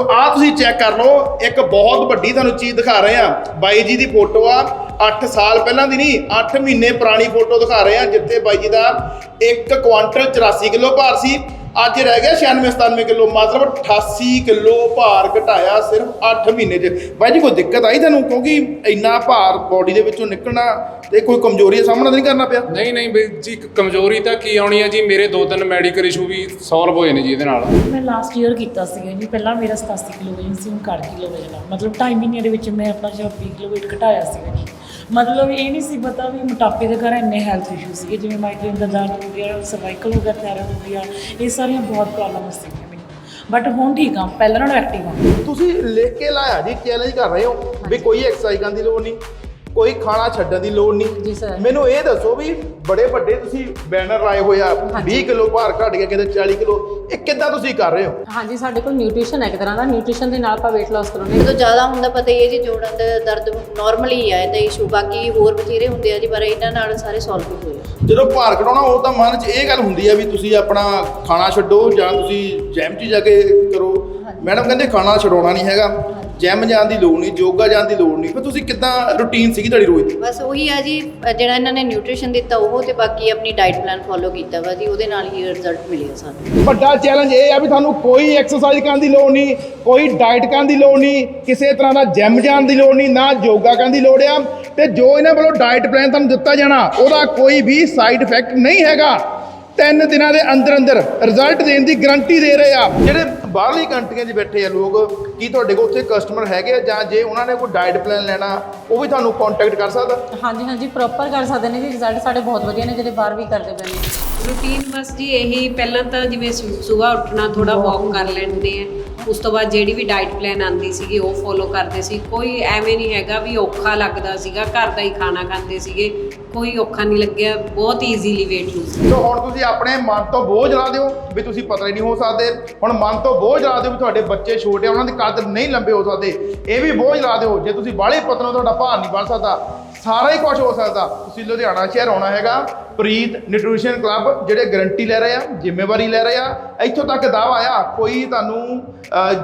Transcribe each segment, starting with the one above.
ਸੋ ਆ ਤੁਸੀਂ ਚੈੱਕ ਕਰ ਲਓ, ਇੱਕ ਬਹੁਤ ਵੱਡੀ ਤੁਹਾਨੂੰ ਚੀਜ਼ ਦਿਖਾ ਰਹੇ ਆ ਬਾਈ ਜੀ ਦੀ ਫੋਟੋ ਆ 8 ਸਾਲ ਪਹਿਲਾਂ ਦੀ ਨਹੀਂ 8 ਮਹੀਨੇ ਪੁਰਾਣੀ ਫੋਟੋ ਦਿਖਾ ਰਹੇ ਆ ਜਿੱਥੇ ਬਾਈ ਜੀ ਦਾ 1 ਕੁਆਂਟਲ 84 ਕਿਲੋ ਭਾਰ ਸੀ। ਅੱਜ ਰਹਿ ਗਿਆ 96 97 ਕਿਲੋ ਮਤਲਬ 88 ਕਿਲੋ ਭਾਰ ਘਟਾਇਆ ਸਿਰਫ 8 ਮਹੀਨੇ 'ਚ। ਬਾਈ ਜੀ ਕੋਈ ਦਿੱਕਤ ਆਈ ਤੁਹਾਨੂੰ ਕਿਉਂਕਿ ਇੰਨਾ ਭਾਰ ਬਾਡੀ ਦੇ ਵਿੱਚੋਂ ਨਿਕਲਣਾ ਤੇ ਕੋਈ ਕਮਜ਼ੋਰੀ ਦਾ ਸਾਹਮਣਾ ਨਹੀਂ ਕਰਨਾ ਪਿਆ? ਨਹੀਂ ਨਹੀਂ ਬਈ ਜੀ ਇੱਕ ਕਮਜ਼ੋਰੀ ਤਾਂ ਕੀ ਆਉਣੀ ਹੈ ਜੀ? ਮੇਰੇ ਦੋ ਤਿੰਨ ਮੈਡੀਕਲ ਇਸ਼ੂ ਵੀ ਸੋਲਵ ਹੋਏ ਨੇ ਜੀ ਇਹਦੇ ਨਾਲ। ਮੈਂ ਲਾਸਟ ਈਅਰ ਕੀਤਾ ਸੀਗਾ ਜੀ। ਪਹਿਲਾਂ ਮੇਰਾ 87 ਕਿਲੋ ਵਜਨ ਸੀ ਹੁਣ ਘੱਟ ਕਿਲੋ ਵਜਨ ਆ। ਮਤਲਬ ਢਾਈ ਮਹੀਨੇ ਦੇ ਵਿੱਚ ਮੈਂ ਆਪਣਾ 26 ਕਿਲੋ weight ਘਟਾਇਆ ਸੀਗਾ ਜੀ। ਮਤਲਬ ਇਹ ਨਹੀਂ ਸੀ ਪਤਾ ਵੀ ਮੋਟਾਪੇ ਦੇ ਕਾਰਨ ਇੰਨੇ ਹੈਲਥ ਇਸ਼ੂ ਸੀਗੇ ਜਿਵੇਂ ਮਾਈਗ੍ਰੇਨ ਦਾ ਦਰਦ ਹੋ ਗਿਆ ਸਰਵਾਈਕਲ ਹੋ ਗਿਆ ਥਾਇਰਾਇਡ ਹੋ ਗਿਆ ਇਹ ਸਾਰੀਆਂ ਬਹੁਤ ਪ੍ਰੋਬਲਮਸ ਸੀਗੀਆਂ ਮੈਨੂੰ। ਬਟ ਹੁਣ ਠੀਕ ਆ ਪਹਿਲਾਂ ਨਾਲੋਂ ਐਕਟਿਵ ਆ ਤੁਸੀਂ ਲਿਖ ਕੇ ਲਾਇਆ ਜੀ ਚੈਲੰਜ ਕਰ ਰਹੇ ਹੋ ਵੀ ਕੋਈ ਐਕਸਰਸਾਈਜ਼ ਕਰਨ ਦੀ ਲੋੜ ਨਹੀਂ। ਕੋਈ ਖਾਣਾ ਛੱਡਣ ਦੀ ਲੋੜ ਨਹੀਂ। ਜੀ ਸਰ। ਮੈਨੂੰ ਇਹ ਦੱਸੋ ਵੀ ਬੜੇ ਵੱਡੇ ਤੁਸੀਂ ਬੈਨਰ ਲਾਏ ਹੋਏ ਆ 20 ਕਿਲੋ ਭਾਰ ਘਟ ਗਿਆ ਕਿਤੇ 40 ਕਿਲੋ। ਇਹ ਕਿੱਦਾਂ ਤੁਸੀਂ ਕਰ ਰਹੇ ਹੋ? ਹਾਂਜੀ ਸਾਡੇ ਕੋਲ ਨਿਊਟ੍ਰੀਸ਼ਨ ਹੈ ਇੱਕ ਤਰ੍ਹਾਂ ਦਾ। ਨਿਊਟ੍ਰੀਸ਼ਨ ਦੇ ਨਾਲ ਆਪਾਂ weight loss ਕਰਾਉਂਦੇ ਜਦੋਂ ਜ਼ਿਆਦਾ ਹੁੰਦਾ ਪਤਾ ਹੀ ਹੈ ਜੀ ਜੋੜਾਂ ਦਾ ਦਰਦ ਨਾਰਮਲ ਹੀ ਆ ਇਹਦਾ ਇਸ਼ੂ ਬਾਕੀ ਹੋਰ ਬਥੇਰੇ ਹੁੰਦੇ ਆ ਜੀ ਪਰ ਇਹਨਾਂ ਨਾਲ ਸਾਰੇ ਸੋਲਵ ਹੋਏ ਜਦੋਂ ਭਾਰ ਘਟਾਉਣਾ ਉਹ ਤਾਂ ਮਨ 'ਚ ਇਹ ਗੱਲ ਹੁੰਦੀ ਆ ਵੀ ਤੁਸੀਂ ਆਪਣਾ ਖਾਣਾ ਛੱਡੋ ਜਾਂ ਤੁਸੀਂ ਜਿਮ 'ਚ ਜਾ ਕੇ ਕਰੋ। ਮੈਡਮ ਕਹਿੰਦੇ ਖਾਣਾ ਛਡਾਉਣਾ ਨਹੀਂ ਹੈਗਾ। ਜਿਮ ਜਾਣ ਦੀ ਲੋੜ ਨਹੀਂ ਯੋਗਾ ਜਾਣ ਦੀ ਲੋੜ ਨਹੀਂ। ਫਿਰ ਤੁਸੀਂ ਕਿੱਦਾਂ ਰੁਟੀਨ ਸੀਗੀ ਤੁਹਾਡੀ ਰੋਜ਼ ਦੀ ਬਸ ਉਹੀ ਆ ਜੀ ਅ, ਜਿਹੜਾ ਇਹਨਾਂ ਨੇ ਨਿਊਟ੍ਰੀਸ਼ਨ ਦਿੱਤਾ ਉਹ ਤੇ ਬਾਕੀ ਆਪਣੀ ਡਾਈਟ ਪਲਾਨ ਫੋਲੋ ਕੀਤਾ ਵਾ ਜੀ ਉਹਦੇ ਨਾਲ ਹੀ ਰਿਜ਼ਲਟ ਮਿਲਿਆ ਸਾਨੂੰ। ਵੱਡਾ ਚੈਲੰਜ ਇਹ ਆ ਵੀ ਤੁਹਾਨੂੰ ਕੋਈ ਐਕਸਰਸਾਈਜ਼ ਕਰਨ ਦੀ ਲੋੜ ਨਹੀਂ ਕੋਈ ਡਾਈਟ ਕਰਨ ਦੀ ਲੋੜ ਨਹੀਂ ਕਿਸੇ ਤਰ੍ਹਾਂ ਦਾ ਜਿਮ ਜਾਣ ਦੀ ਲੋੜ ਨਹੀਂ ਨਾ ਯੋਗਾ ਕਰਨ ਦੀ ਲੋੜ ਆ। ਤੇ ਜੋ ਇਹਨਾਂ ਵੱਲੋਂ ਡਾਈਟ ਪਲਾਨ ਤੁਹਾਨੂੰ ਦਿੱਤਾ ਜਾਣਾ ਉਹਦਾ ਕੋਈ ਵੀ ਸਾਈਡ ਇਫੈਕਟ ਨਹੀਂ ਹੈਗਾ। ਤਿੰਨ ਦਿਨਾਂ ਦੇ ਅੰਦਰ ਅੰਦਰ ਰਿਜ਼ਲਟ ਦੇਣ ਦੀ ਗਾਰੰਟੀ ਦੇ ਰਹੇ ਆ। ਜਿਹੜੇ ਬਾਹਰਲੀ ਕੰਟਰੀਆਂ 'ਚ ਬੈਠੇ ਆ ਲੋਕ ਕੀ ਤੁਹਾਡੇ ਕੋਲ ਉੱਥੇ ਕਸਟਮਰ ਹੈਗੇ ਆ? ਜਾਂ ਜੇ ਉਹਨਾਂ ਨੇ ਕੋਈ ਡਾਈਟ ਪਲਾਨ ਲੈਣਾ ਉਹ ਵੀ ਤੁਹਾਨੂੰ ਕੰਟੈਕਟ ਕਰ ਸਕਦਾ? ਹਾਂਜੀ ਹਾਂਜੀ ਪ੍ਰੋਪਰ ਕਰ ਸਕਦੇ ਨੇ ਜੀ। ਰਿਜ਼ਲਟ ਸਾਡੇ ਬਹੁਤ ਵਧੀਆ ਨੇ ਜਿਹੜੇ ਬਾਹਰ ਵੀ ਕਰਦੇ ਪਏ ਨੇ। ਰੂਟੀਨ ਬਸ ਜੀ ਇਹੀ ਪਹਿਲਾਂ ਤਾਂ ਜਿਵੇਂ ਸਵੇਰ ਉੱਠਣਾ ਥੋੜਾ ਵਾਕ ਕਰ ਲੈਂਦੇ ਆ। ਉਸ ਤੋਂ ਬਾਅਦ ਜਿਹੜੀ ਵੀ ਡਾਈਟ ਪਲਾਨ ਆਂਦੀ ਸੀਗੀ, ਉਹ ਫੋਲੋ ਕਰਦੇ ਸੀ। ਕੋਈ ਐਵੇਂ ਨਹੀਂ ਹੈਗਾ ਵੀ ਔਖਾ ਲੱਗਦਾ ਸੀਗਾ, ਘਰ ਦਾ ਹੀ ਖਾਣਾ ਖਾਂਦੇ ਸੀਗੇ। ਕੋਈ ਔਖਾ ਨਹੀਂ ਲੱਗਿਆ, ਬਹੁਤ ਈਜ਼ੀਲੀ weight lose ਸੋ ਹੁਣ ਤੁਸੀਂ ਆਪਣੇ ਮਨ ਤੋਂ ਬੋਝ ਲਾ ਦਿਓ ਵੀ ਤੁਸੀਂ ਪਤਲੇ ਨਹੀਂ ਹੋ ਸਕਦੇ। ਹੁਣ ਮਨ ਤੋਂ ਬੋਝ ਲਾ ਦਿਓ ਵੀ ਤੁਹਾਡੇ ਬੱਚੇ ਛੋਟੇ ਆ, ਉਹਨਾਂ ਦੇ ਕੱਦ ਨਹੀਂ ਲੰਬੇ ਹੋ ਸਕਦੇ। ਇਹ ਵੀ ਬੋਝ ਲਾ ਦਿਓ, ਜੇ ਤੁਸੀਂ ਬਾਹਲੇ ਪਤਲੇ ਹੋ, ਤੁਹਾਡਾ ਭਾਰ ਨਹੀਂ ਵੱਧ ਸਕਦਾ। ਸਾਰਾ ਹੀ ਕੁਝ ਹੋ ਸਕਦਾ। ਤੁਸੀਂ ਲੁਧਿਆਣਾ ਸ਼ਹਿਰ ਆਉਣਾ ਹੈਗਾ, ਪ੍ਰੀਤ ਨਿਊਟ੍ਰੀਸ਼ਨ ਕਲੱਬ ਜਿਹੜੇ ਗਾਰੰਟੀ ਲੈ ਰਹੇ ਆ, ਜ਼ਿੰਮੇਵਾਰੀ ਲੈ ਰਹੇ ਆ, ਇੱਥੋਂ ਤੱਕ ਦਾਅਵਾ ਆ, ਕੋਈ ਤੁਹਾਨੂੰ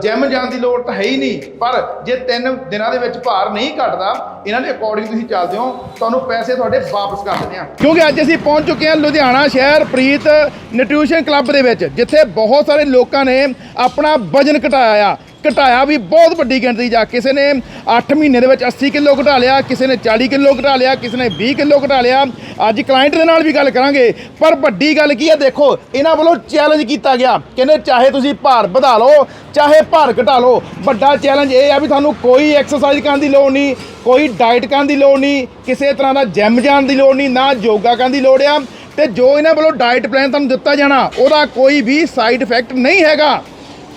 ਜਿਮ ਜਾਣ ਦੀ ਲੋੜ ਤਾਂ ਹੈ ਹੀ ਨਹੀਂ। ਪਰ ਜੇ ਤਿੰਨ ਦਿਨਾਂ ਦੇ ਵਿੱਚ ਭਾਰ ਨਹੀਂ ਘਟਦਾ, ਇਹਨਾਂ ਦੇ ਅਕੋਰਡਿੰਗ ਤੁਸੀਂ ਚੱਲਦੇ ਹੋ, ਤੁਹਾਨੂੰ ਪੈਸੇ ਤੁਹਾਡੇ ਵਾਪਸ ਕਰ ਦਿੰਦੇ ਆ। ਕਿਉਂਕਿ ਅੱਜ ਅਸੀਂ ਪਹੁੰਚ ਚੁੱਕੇ ਹਾਂ ਲੁਧਿਆਣਾ ਸ਼ਹਿਰ, ਪ੍ਰੀਤ ਨਿਊਟ੍ਰੀਸ਼ਨ ਕਲੱਬ ਦੇ ਵਿੱਚ, ਜਿੱਥੇ ਬਹੁਤ ਸਾਰੇ ਲੋਕਾਂ ਨੇ ਆਪਣਾ ਵਜਨ ਘਟਾਇਆ ਆ। ਘਟਾਇਆ ਵੀ ਬਹੁਤ ਵੱਡੀ ਗਿਣਤੀ ਜਾ। ਕਿਸੇ ਨੇ 8 ਮਹੀਨੇ ਦੇ ਵਿੱਚ 80 ਕਿਲੋ ਘਟਾ ਲਿਆ, ਕਿਸੇ ਨੇ 40 ਕਿਲੋ ਘਟਾ ਲਿਆ, ਕਿਸੇ ਨੇ 20 ਕਿਲੋ ਘਟਾ ਲਿਆ। ਅੱਜ ਕਲਾਇੰਟ ਦੇ ਨਾਲ ਵੀ ਗੱਲ ਕਰਾਂਗੇ। ਪਰ ਵੱਡੀ ਗੱਲ ਕੀ ਹੈ, ਦੇਖੋ, ਇਹਨਾਂ ਵੱਲੋਂ ਚੈਲੰਜ ਕੀਤਾ ਗਿਆ। ਕਹਿੰਦੇ ਚਾਹੇ ਤੁਸੀਂ ਭਾਰ ਵਧਾ ਲਓ, ਚਾਹੇ ਭਾਰ ਘਟਾ ਲਓ, ਵੱਡਾ ਚੈਲੰਜ ਇਹ ਆ ਵੀ ਤੁਹਾਨੂੰ ਕੋਈ ਐਕਸਰਸਾਈਜ਼ ਕਰਨ ਦੀ ਲੋੜ ਨਹੀਂ, ਕੋਈ ਡਾਈਟ ਕਰਨ ਦੀ ਲੋੜ ਨਹੀਂ, ਕਿਸੇ ਤਰ੍ਹਾਂ ਦਾ ਜਿਮ ਜਾਣ ਦੀ ਲੋੜ ਨਹੀਂ, ਨਾ ਯੋਗਾ ਕਰਨ ਦੀ ਲੋੜ ਆ। ਤੇ ਜੋ ਇਹਨਾਂ ਵੱਲੋਂ ਡਾਈਟ ਪਲਾਨ ਤੁਹਾਨੂੰ ਦਿੱਤਾ ਜਾਣਾ, ਉਹਦਾ ਕੋਈ ਵੀ ਸਾਈਡ ਇਫੈਕਟ ਨਹੀਂ ਹੈਗਾ।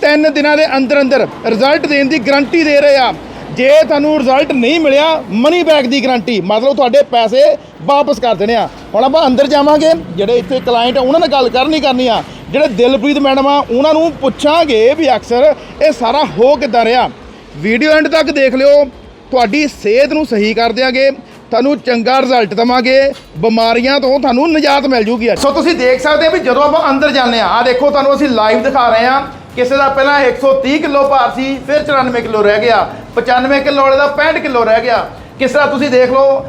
ਤਿੰਨ ਦਿਨਾਂ ਦੇ ਅੰਦਰ ਅੰਦਰ ਰਿਜ਼ਲਟ ਦੇਣ ਦੀ ਗਾਰੰਟੀ ਦੇ ਰਹੇ ਆ। ਜੇ ਤੁਹਾਨੂੰ ਰਿਜ਼ਲਟ ਨਹੀਂ ਮਿਲਿਆ ਮਨੀ ਬੈਕ ਦੀ ਗਾਰੰਟੀ ਮਤਲਬ ਤੁਹਾਡੇ ਪੈਸੇ ਵਾਪਸ ਕਰ ਦੇਣੇ ਆ। ਹੁਣ ਆਪਾਂ ਅੰਦਰ ਜਾਵਾਂਗੇ, ਜਿਹੜੇ ਇੱਥੇ ਕਲਾਇੰਟ ਆ, ਉਹਨਾਂ ਨਾਲ ਗੱਲ ਕਰਨੀ ਕਰਨੀ ਆ। ਜਿਹੜੇ ਦਿਲਪ੍ਰੀਤ ਮੈਡਮ ਆ, ਉਹਨਾਂ ਨੂੰ ਪੁੱਛਾਂਗੇ ਵੀ ਅਕਸਰ ਇਹ ਸਾਰਾ ਹੋ ਕਿੱਦਾਂ ਰਿਹਾ। ਵੀਡੀਓ ਐਂਡ ਤੱਕ ਦੇਖ ਲਿਓ। ਤੁਹਾਡੀ ਸਿਹਤ ਨੂੰ ਸਹੀ ਕਰ ਦਿਆਂਗੇ। ਤੁਹਾਨੂੰ ਚੰਗਾ ਰਿਜ਼ਲਟ ਦਵਾਂਗੇ। ਬਿਮਾਰੀਆਂ ਤੋਂ ਤੁਹਾਨੂੰ ਨਿਜਾਤ ਮਿਲ ਜੂਗੀ ਸੋ ਤੁਸੀਂ ਦੇਖ ਸਕਦੇ ਹੋ ਵੀ ਜਦੋਂ ਆਪਾਂ ਅੰਦਰ ਜਾਂਦੇ ਆ ਆ ਦੇਖੋ, ਤੁਹਾਨੂੰ ਅਸੀਂ ਲਾਈਵ ਦਿਖਾ ਰਹੇ ਆ। ਕਿਸੇ ਦਾ ਪਹਿਲਾਂ 130 ਕਿਲੋ ਭਾਰ ਸੀ, ਫਿਰ 94 ਕਿਲੋ ਰਹਿ ਗਿਆ। 95 ਕਿਲੋ ਵਾਲੇ ਦਾ 65 ਕਿਲੋ ਰਹਿ ਗਿਆ। ਕਿਸ ਤਰ੍ਹਾਂ ਤੁਸੀਂ ਦੇਖ ਲਓ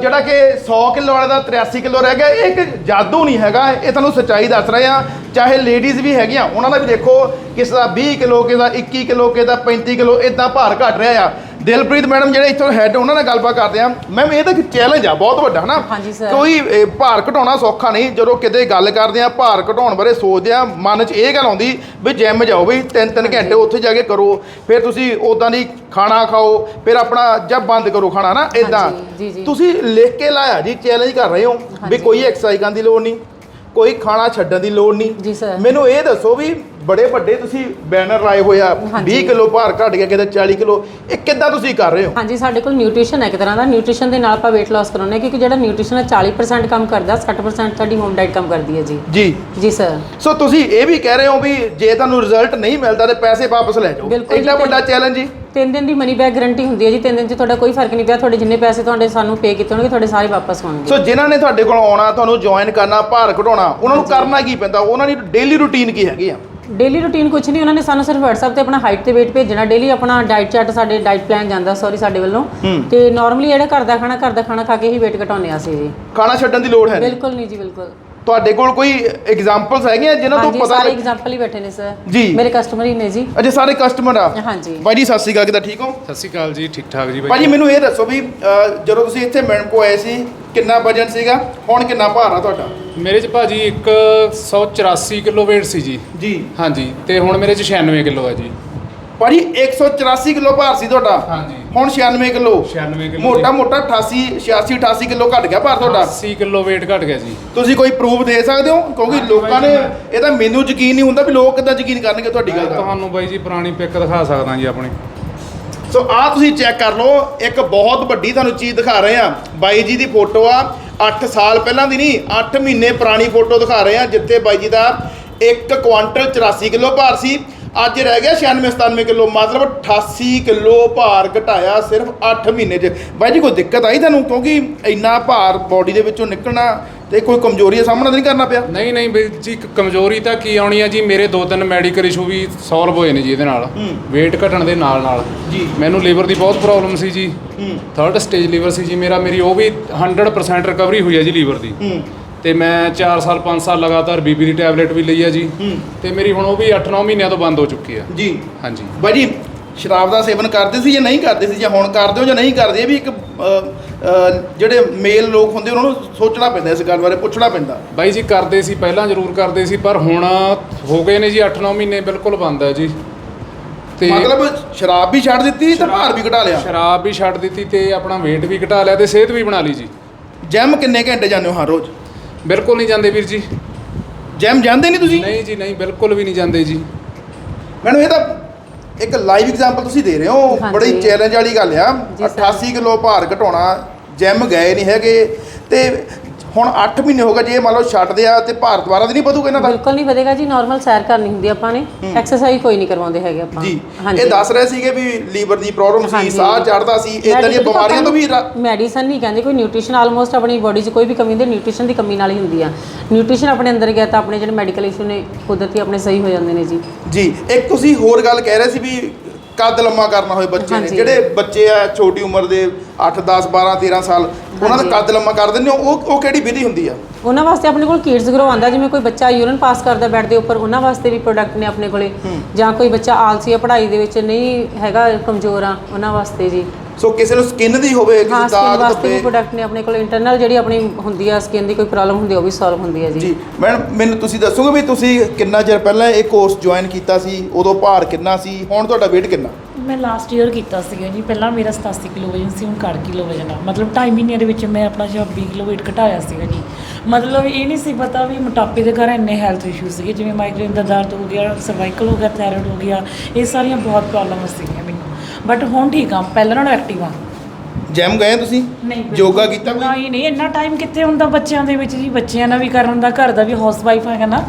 ਜਿਹੜਾ ਕਿ 100 ਕਿਲੋ ਵਾਲੇ ਦਾ 83 ਕਿਲੋ ਰਹਿ ਗਿਆ, ਇਹ ਇੱਕ ਜਾਦੂ ਨਹੀਂ ਹੈਗਾ। ਇਹ ਤੁਹਾਨੂੰ ਸੱਚਾਈ ਦੱਸ ਰਹੇ ਆ ਚਾਹੇ ਲੇਡੀਜ਼ ਵੀ ਹੈਗੀਆਂ, ਉਹਨਾਂ ਦਾ ਵੀ ਦੇਖੋ, ਕਿਸ ਦਾ 20 ਕਿਲੋ, ਕਿਸ ਦਾ 21 ਕਿਲੋ, ਕਿਸ ਦਾ 35 ਕਿਲੋ ਇਦਾਂ ਭਾਰ ਘਟ ਰਿਹਾ ਆ। ਦਿਲਪ੍ਰੀਤ ਮੈਡਮ ਜਿਹੜੇ ਇੱਥੋਂ ਹੈੱਡ ਉਹਨਾਂ ਨਾਲ ਗੱਲਬਾਤ ਕਰਦੇ ਆ ਮੈਮ ਇਹ ਤਾਂ ਇੱਕ ਚੈਲੰਜ ਆ ਬਹੁਤ ਵੱਡਾ ਹਨਾ? ਹਾਂਜੀ sir। ਕੋਈ ਇਹ, ਭਾਰ ਘਟਾਉਣਾ ਸੌਖਾ ਨਹੀਂ। ਜਦੋਂ ਕਿਤੇ ਗੱਲ ਕਰਦੇ ਆ ਭਾਰ ਘਟਾਉਣ ਬਾਰੇ ਸੋਚਦੇ ਆ ਮਨ 'ਚ ਇਹ ਗੱਲ ਆਉਂਦੀ ਵੀ ਜਿਮ ਜਾਓ ਵੀ ਤਿੰਨ ਤਿੰਨ ਘੰਟੇ ਉੱਥੇ ਜਾ ਕੇ ਕਰੋ। ਫਿਰ ਤੁਸੀਂ ਉਦਾਂ ਦੀ ਖਾਣਾ ਖਾਓ ਫਿਰ ਆਪਣਾ ਜਬ ਬੰਦ ਕਰੋ ਖਾਣਾ ਨਾ ਇਦਾਂ ਜੀ, ਜੀ। ਤੁਸੀਂ ਲਿਖ ਕੇ ਲਾਇਆ ਜੀ ਚੈਲੰਜ ਕਰ ਰਹੇ ਹੋ ਵੀ ਕੋਈ ਐਕਸਰਸਾਈਜ਼ ਕਰਨ ਦੀ ਲੋੜ ਨਹੀਂ ਕੋਈ ਖਾਣਾ ਛੱਡਣ ਦੀ ਲੋੜ ਨਹੀਂ। ਜੀ sir। ਮੈਨੂੰ ਇਹ ਦੱਸੋ ਵੀ ਬੜੇ ਵੱਡੇ ਤੁਸੀਂ ਬੈਨਰ ਲਾਏ ਹੋਏ ਆ 20 ਕਿਲੋ ਭਾਰ ਘਟ ਗਿਆ ਕਿਤੇ 40 ਕਿਲੋ ਇਹ ਕਿੱਦਾਂ ਤੁਸੀਂ ਕਰ ਰਹੇ ਹੋ? ਹਾਂਜੀ ਸਾਡੇ ਕੋਲ ਨਿਊਟ੍ਰੀਸ਼ਨ ਹੈ ਇੱਕ ਤਰ੍ਹਾਂ ਦਾ ਨਿਊਟ੍ਰੀਸ਼ਨ ਦੇ ਨਾਲ ਆਪਾਂ weight loss ਕਰਾਉਂਦੇ ਹਾਂ ਕਿਉਂਕਿ ਜਿਹੜਾ ਨਿਊਟ੍ਰੀਸ਼ਨ ਹੈ 40% ਕੰਮ ਕਰਦਾ 60% ਸਾਡੀ ਹੋਮ ਡਾਈਟ ਕੰਮ ਕਰਦੀ ਹੈ ਜੀ। ਜੀ। ਜੀ ਸਰ ਸੋ ਤੁਸੀਂ ਇਹ ਵੀ ਕਹਿ ਰਹੇ ਹੋ ਵੀ ਜੇ ਤੁਹਾਨੂੰ ਰਿਜ਼ਲਟ ਨਹੀਂ ਮਿਲਦਾ ਤੇ ਪੈਸੇ ਵਾਪਸ ਲੈ ਜਾਓ। ਬਿਲਕੁਲ ਇੰਨਾ ਤੇ- ਵੱਡਾ ਚੈਲੰਜ ਜੀ। ਤਿੰਨ ਦਿਨ ਦੀ ਮਨੀ ਬੈਕ ਗਾਰੰਟੀ ਹੁੰਦੀ ਹੈ ਜੀ ਤਿੰਨ ਦਿਨ 'ਚ ਤੁਹਾਡਾ ਕੋਈ ਫ਼ਰਕ ਨਹੀਂ ਪਿਆ ਤੁਹਾਡੇ ਜਿੰਨੇ ਪੈਸੇ ਤੁਹਾਡੇ ਸਾਨੂੰ ਪੇ ਕੀਤੇ ਹੋਣਗੇ ਤੁਹਾਡੇ ਸਾਰੇ ਵਾਪਸ ਹੋਣਗੇ। ਸੋ ਜਿਨ੍ਹਾਂ ਨੇ ਤੁਹਾਡੇ ਕੋਲ ਆਉਣਾ ਤੁਹਾਨੂੰ ਜੁਆਇਨ ਕਰਨਾ ਭਾਰ ਘਟਾਉਣਾ ਉਹਨਾਂ ਨੂੰ ਕਰਨਾ ਕੀ ਪੈਂਦਾ? ਉਹਨਾਂ ਦੀ ਡੇਲੀ ਰੂਟੀਨ ਕੀ ਹੈਗੀ ਆ? ਡੇਲੀ ਰੂਟੀਨ ਕੁਝ ਨਹੀਂ ਉਹਨਾਂ ਨੇ ਸਾਨੂੰ ਸਿਰਫ WhatsApp ਤੇ ਆਪਣਾ ਹਾਈਟ ਤੇ weight ਭੇਜਣਾ ਡੇਲੀ ਆਪਣਾ ਡਾਈਟ ਚਾਰਟ ਸਾਡੇ ਡਾਈਟ ਪਲਾਨ ਜਾਂਦਾ ਸੌਰੀ ਸਾਡੇ ਵੱਲੋਂ। ਤੇ ਨਾਰਮਲੀ ਜਿਹੜਾ ਘਰ ਦਾ ਖਾਣਾ ਘਰ ਦਾ ਖਾਣਾ ਖਾ ਕੇ ਹੀ weight ਘਟਾਉਂਦੇ ਆ ਅਸੀਂ ਜੀ। ਖਾਣਾ ਛੱਡਣ ਦੀ ਲੋੜ ਹੈ ਨਹੀਂ? ਬਿਲਕੁਲ ਨਹੀਂ ਜੀ ਬਿਲਕੁਲ। ਤੁਹਾਡੇ ਕੋਲ ਕੋਈ ਐਗਜ਼ਾਮਪਲਸ ਹੈਗੀਆਂ ਜਿਨ੍ਹਾਂ ਤੋਂ ਪਤਾ ਸਾਰੇ ਐਗਜ਼ਾਮਪਲ ਹੀ ਬੈਠੇ ਨੇ ਸਰ ਜੀ। ਮੇਰੇ ਕਸਟਮਰ ਹੀ ਨੇ ਜੀ। ਅਜੇ ਸਾਰੇ ਕਸਟਮਰ ਆ? ਹਾਂਜੀ। ਬਾਈ ਜੀ ਸਤਿ ਸ਼੍ਰੀ ਅਕਾਲ ਕਿਦਾਂ ਠੀਕ ਹੋ? ਸਤਿ ਸ਼੍ਰੀ ਅਕਾਲ ਜੀ ਠੀਕ ਠਾਕ ਜੀ ਭਾਜੀ ਮੈਨੂੰ ਇਹ ਦੱਸੋ ਵੀ ਜਦੋਂ ਤੁਸੀਂ ਇੱਥੇ ਮੈਡਮ ਕੋ ਆਏ ਸੀ ਕਿੰਨਾ ਵਜਨ ਸੀਗਾ? ਹੁਣ ਕਿੰਨਾ ਭਾਰ ਆ ਤੁਹਾਡਾ? ਮੇਰੇ ਚ ਭਾਜੀ 184 ਕਿਲੋ weight ਸੀ ਜੀ। ਜੀ। ਹਾਂਜੀ ਤੇ ਹੁਣ ਮੇਰੇ ਚ 96 ਕਿਲੋ ਹੈ ਜੀ। ਭਾਜੀ 184 ਕਿਲੋ ਭਾਰ ਸੀ ਤੁਹਾਡਾ? ਹਾਂਜੀ। ਹੁਣ 96 ਕਿਲੋ? 96 ਕਿਲੋ ਮੋਟਾ ਮੋਟਾ 88 86 88 ਕਿਲੋ ਘਟ ਗਿਆ ਭਾਰ ਤੁਹਾਡਾ? 80 ਕਿਲੋ weight ਘਟ ਗਿਆ ਜੀ। ਤੁਸੀਂ ਕੋਈ ਪ੍ਰੂਫ ਦੇ ਸਕਦੇ ਹੋ? ਕਿਉਂਕਿ ਲੋਕਾਂ ਨੇ ਜੀ, ਇਹ ਤਾਂ ਮੈਨੂੰ ਯਕੀਨ ਨਹੀਂ ਹੁੰਦਾ ਵੀ ਲੋਕ ਕਿੱਦਾਂ ਯਕੀਨ ਕਰਨਗੇ ਤੁਹਾਡੀ ਗੱਲ ਦਾ। ਤੁਹਾਨੂੰ ਬਾਈ ਜੀ ਪੁਰਾਣੀ ਪਿਕ ਦਿਖਾ ਸਕਦਾ ਜੀ ਆਪਣੀ। ਸੋ ਆ ਤੁਸੀਂ ਚੈੱਕ ਕਰ ਲਓ, ਇੱਕ ਬਹੁਤ ਵੱਡੀ ਤੁਹਾਨੂੰ ਚੀਜ਼ ਦਿਖਾ ਰਹੇ ਆ ਬਾਈ ਜੀ ਦੀ ਫੋਟੋ ਆ 8 ਸਾਲ ਪਹਿਲਾਂ ਦੀ ਨਹੀਂ 8 ਮਹੀਨੇ ਪੁਰਾਣੀ ਫੋਟੋ ਦਿਖਾ ਰਹੇ ਆ ਜਿੱਥੇ ਬਾਈ ਜੀ ਦਾ 1 ਕੁਆਂਟਲ 84 ਕਿਲੋ ਭਾਰ ਸੀ। ਅੱਜ ਰਹਿ ਗਿਆ 96 97 ਕਿਲੋ, ਮਤਲਬ 88 ਕਿਲੋ ਭਾਰ ਘਟਾਇਆ ਸਿਰਫ 8 ਮਹੀਨੇ 'ਚ। ਬਾਈ ਜੀ, ਕੋਈ ਦਿੱਕਤ ਆਈ ਤੁਹਾਨੂੰ? ਕਿਉਂਕਿ ਇੰਨਾ ਭਾਰ ਬਾਡੀ ਦੇ ਵਿੱਚੋਂ ਨਿਕਲਣਾ ਤੇ ਕੋਈ ਕਮਜ਼ੋਰੀ ਦਾ ਸਾਹਮਣਾ ਤਾਂ ਨਹੀਂ ਕਰਨਾ ਪਿਆ? ਨਹੀਂ ਨਹੀਂ ਬਈ ਜੀ ਇੱਕ ਕਮਜ਼ੋਰੀ ਤਾਂ ਕੀ ਆਉਣੀ ਆ ਜੀ? ਮੇਰੇ ਦੋ ਤਿੰਨ ਮੈਡੀਕਲ ਇਸ਼ੂ ਵੀ ਸੋਲਵ ਹੋਏ ਨੇ ਜੀ ਇਹਦੇ ਨਾਲ। ਹੂੰ। weight ਘਟਣ ਦੇ ਨਾਲ ਨਾਲ। ਜੀ। ਮੈਨੂੰ ਲੀਵਰ ਦੀ ਬਹੁਤ ਪ੍ਰੋਬਲਮ ਸੀ ਜੀ। ਹੂੰ। ਥਰਡ ਸਟੇਜ ਲੀਵਰ ਸੀ ਜੀ ਮੇਰਾ। ਮੇਰੀ ਉਹ ਵੀ 100% ਰਿਕਵਰੀ ਹੋਈ ਹੈ ਜੀ ਲੀਵਰ ਦੀ। ਹੂੰ। ਤੇ ਮੈਂ 4 ਸਾਲ 5 ਸਾਲ ਲਗਾਤਾਰ ਬੀਪੀ ਦੀ ਟੈਬਲੇਟ ਵੀ ਲਈ ਆ ਜੀ। ਹੂੰ। ਤੇ ਮੇਰੀ ਹੁਣ ਉਹ ਵੀ 8-9 ਮਹੀਨਿਆਂ ਤੋਂ ਬੰਦ ਹੋ ਚੁੱਕੀ ਆ। ਜੀ। ਹਾਂਜੀ। ਬਾਈ ਜੀ ਸ਼ਰਾਬ ਦਾ ਸੇਵਨ ਕਰਦੇ ਸੀ ਜਾਂ ਨਹੀਂ ਕਰਦੇ ਸੀ? ਜਾਂ ਹੁਣ ਕਰਦੇ ਹੋ ਜਾਂ ਨਹੀਂ ਕਰਦੇ? ਇਹ ਵੀ ਇੱਕ ਜਿਹੜੇ ਮੇਲ ਲੋਕ ਹੁੰਦੇ ਉਹਨਾਂ ਨੂੰ ਸੋਚਣਾ ਪੈਂਦਾ ਇਸ ਗੱਲ ਬਾਰੇ ਪੁੱਛਣਾ ਪੈਂਦਾ। ਬਾਈ ਜੀ ਕਰਦੇ ਸੀ ਪਹਿਲਾਂ ਜ਼ਰੂਰ ਕਰਦੇ ਸੀ ਪਰ ਹੁਣ ਹੋ ਗਏ ਨੇ ਜੀ 8-9 ਮਹੀਨੇ ਬਿਲਕੁਲ ਬੰਦ ਹੈ ਜੀ। ਤੇ ਮਤਲਬ ਸ਼ਰਾਬ ਵੀ ਛੱਡ ਦਿੱਤੀ ਤੇ ਭਾਰ ਵੀ ਘਟਾ ਲਿਆ। ਸ਼ਰਾਬ ਵੀ ਛੱਡ ਦਿੱਤੀ ਤੇ ਆਪਣਾ weight ਵੀ ਘਟਾ ਲਿਆ ਤੇ ਸਿਹਤ ਵੀ ਬਣਾ ਲਈ ਜੀ। ਜਿਮ ਕਿੰਨੇ ਘੰਟੇ ਜਾਂਦੇ ਹੋ ਹਰ ਰੋਜ਼? ਬਿਲਕੁਲ ਨਹੀਂ ਜਾਂਦੇ ਵੀਰ ਜੀ। ਜਿਮ ਜਾਂਦੇ ਨਹੀਂ ਤੁਸੀਂ? ਨਹੀਂ ਜੀ ਨਹੀਂ ਬਿਲਕੁਲ ਵੀ ਨਹੀਂ ਜਾਂਦੇ ਜੀ। ਮੈਨੂੰ ਇਹ ਤਾਂ ਇੱਕ ਲਾਈਵ ਐਗਜ਼ਾਮਪਲ ਤੁਸੀਂ ਦੇ ਰਹੇ ਹੋ। ਬੜੀ ਚੈਲੰਜ ਵਾਲੀ ਗੱਲ ਆ। ਜੀ ਸਰ। 88 ਕਿਲੋ ਭਾਰ ਘਟਾਉਣਾ ਜਿਮ ਗਏ ਨਹੀਂ ਹੈਗੇ ਤੇ ਹੁਣ 8 ਮਹੀਨੇ ਹੋ ਗਏ ਜੇ ਮੰਨ ਲਓ ਛੱਡਦੇ ਆ ਤੇ ਭਾਰ ਦੁਬਾਰਾ ਤੇ ਨਹੀਂ ਵਧੂਗਾ ਇਹਨਾਂ ਦਾ। ਬਿਲਕੁਲ ਨਹੀਂ ਵਧੇਗਾ ਜੀ ਨਾਰਮਲ ਸੈਰ ਕਰਨੀ ਹੁੰਦੀ ਆਪਾਂ ਨੇ। ਐਕਸਰਸਾਈਜ਼ ਕੋਈ ਨਹੀਂ ਕਰਵਾਉਂਦੇ ਹੈਗੇ ਆਪਾਂ। ਜੀ ਇਹ ਦੱਸ ਰਹੇ ਸੀਗੇ ਵੀ ਲੀਵਰ ਦੀ ਪ੍ਰੋਬਲਮ ਸੀ। ਸਾਹ ਚੜਦਾ ਸੀ ਇਦਾਂ ਦੀਆਂ ਬਿਮਾਰੀਆਂ ਤੋਂ ਵੀ ਰਾ- ਮੈਡੀਸਨ ਨਹੀਂ ਕਹਿੰਦੇ ਕੋਈ ਨਿਊਟ੍ਰੀਸ਼ਨ ਆਲਮੋਸਟ ਆਪਣੀ ਬੋਡੀ 'ਚ ਕੋਈ ਵੀ ਕਮੀ ਹੁੰਦੀ ਨਿਊਟ੍ਰੀਸ਼ਨ ਦੀ ਕਮੀ ਨਾਲ ਹੀ ਹੁੰਦੀ ਆ। ਨਿਊਟ੍ਰੀਸ਼ਨ ਆਪਣੇ ਅੰਦਰ ਗਿਆ ਤਾਂ ਆਪਣੇ ਜਿਹੜੇ ਮੈਡੀਕਲ ਇਸ਼ੂ ਨੇ ਕੁਦਰਤੀ ਆਪਣੇ ਸਹੀ ਹੋ ਜਾਂਦੇ ਨੇ ਜੀ। ਜੀ ਇੱਕ ਤੁਸੀਂ ਹੋਰ ਗੱਲ ਕਹਿ ਰਹੇ ਸੀ ਵੀ ਕੱਦ ਲੰਮਾ ਕਰਨਾ ਹੋਏ ਬੱਚੇ ਨੇ। ਹਾਂਜੀ। ਜਿਹੜੇ ਬੱਚੇ ਆ ਛੋਟੀ ਉਮਰ ਦੇ 8 10 12 13 ਸਾਲ ਉਹਨਾਂ ਦਾ ਹਾਂਜੀ। ਕੱਦ ਲੰਮਾ ਕਰ ਦਿੰਦੇ ਹੋ। ਉਹ ਉਹ ਕਿਹੜੀ ਵਿਧੀ ਹੁੰਦੀ ਆ? ਉਹਨਾਂ ਵਾਸਤੇ ਆਪਣੇ ਕੋਲ ਕਿਡਸ ਗਰੋ ਆਂਦਾ ਜਿਵੇਂ ਕੋਈ ਬੱਚਾ ਯੂਰਨ ਪਾਸ ਕਰਦਾ ਬੈੱਡ ਦੇ ਉੱਪਰ ਉਹਨਾਂ ਵਾਸਤੇ ਵੀ ਪ੍ਰੋਡਕਟ ਨੇ ਆਪਣੇ ਕੋਲੇ। ਜਾਂ ਕੋਈ ਬੱਚਾ ਆਲਸੀ ਆ ਪੜ੍ਹਾਈ ਦੇ ਵਿੱਚ ਨਹੀਂ ਹੈਗਾ ਕਮਜ਼ੋਰ ਆ ਉਹਨਾਂ ਵਾਸਤੇ ਜੀ। ਸੋ ਕਿਸੇ ਨੂੰ ਸਕਿਨ ਦੀ ਹੋਵੇ ਹਾਂ ਕਿਸੇ ਸਕਿਨ ਦਾਗ ਵਾਸਤੇ ਵੀ ਧੱਬੇ ਪ੍ਰੋਡਕਟ ਨੇ ਆਪਣੇ ਕੋਲ ਇੰਟਰਨਲ ਜਿਹੜੀ ਆਪਣੀ ਹੁੰਦੀ ਆ ਸਕਿਨ ਦੀ ਕੋਈ ਪ੍ਰੋਬਲਮ ਹੁੰਦੀ ਆ ਉਹ ਵੀ ਸੋਲਵ ਹੁੰਦੀ ਆ ਜੀ। ਜੀ ਮੈਡਮ ਮੈਨੂੰ ਤੁਸੀਂ ਦੱਸੋਗੇ ਵੀ ਤੁਸੀਂ ਕਿੰਨਾ ਚਿਰ ਪਹਿਲਾਂ ਇਹ ਕੋਰਸ ਜੁਆਇਨ ਕੀਤਾ ਸੀ ਉਦੋਂ ਭਾਰ ਕਿੰਨਾ ਸੀ ਹੁਣ ਤੁਹਾਡਾ weight ਕਿੰਨਾ? ਮੈਂ ਲਾਸਟ ਈਅਰ ਕੀਤਾ ਸੀਗਾ ਜੀ ਪਹਿਲਾਂ ਮੇਰਾ 87 ਕਿਲੋ ਵਜਨ ਸੀ ਹੁਣ 60 ਕਿਲੋ ਵਜਨ ਆ। ਮਤਲਬ 2.5 ਮਹੀਨਿਆਂ ਦੇ ਵਿੱਚ ਮੈਂ ਆਪਣਾ 26 ਕਿਲੋ weight ਘਟਾਇਆ ਸੀਗਾ ਜੀ। ਮਤਲਬ ਇਹ ਨਹੀਂ ਸੀ ਪਤਾ ਵੀ ਮੋਟਾਪੇ ਦੇ ਕਾਰਨ ਇੰਨੇ ਹੈਲਥ ਇਸ਼ੂ ਸੀਗੇ ਜਿਵੇਂ ਮਾਈਗ੍ਰੇਨ ਦਾ ਦਰਦ ਹੋ ਗਿਆ ਸਰਵਾਈਕਲ ਹੋ ਗਿਆ ਥਾਇਰਾਇਡ ਹੋ ਗਿਆ ਇਹ ਸਾਰੀਆਂ ਬਹੁਤ ਪ੍ਰੋਬਲਮਸ ਸੀਗੀਆਂ ਮੈਨੂੰ। ਬਟ ਹੁਣ ਠੀਕ ਆ ਪਹਿਲਾਂ ਨਾਲੋਂ ਐਕਟਿਵ ਆ। ਜਿਮ ਗਏ ਤੁਸੀਂ? ਨਹੀਂ। ਯੋਗਾ ਕੀਤਾ ਕੋਈ? ਨਹੀਂ ਨਹੀਂ ਇੰਨਾ ਟਾਈਮ ਕਿੱਥੇ ਹੁੰਦਾ ਬੱਚਿਆਂ ਦੇ ਵਿੱਚ ਜੀ? ਬੱਚਿਆਂ ਨਾਲ ਵੀ ਕਰਨ ਦਾ ਘਰ ਦਾ ਵੀ ਹਾਊਸ ਵਾਈਫ ਹੈਗਾ ਨਾ।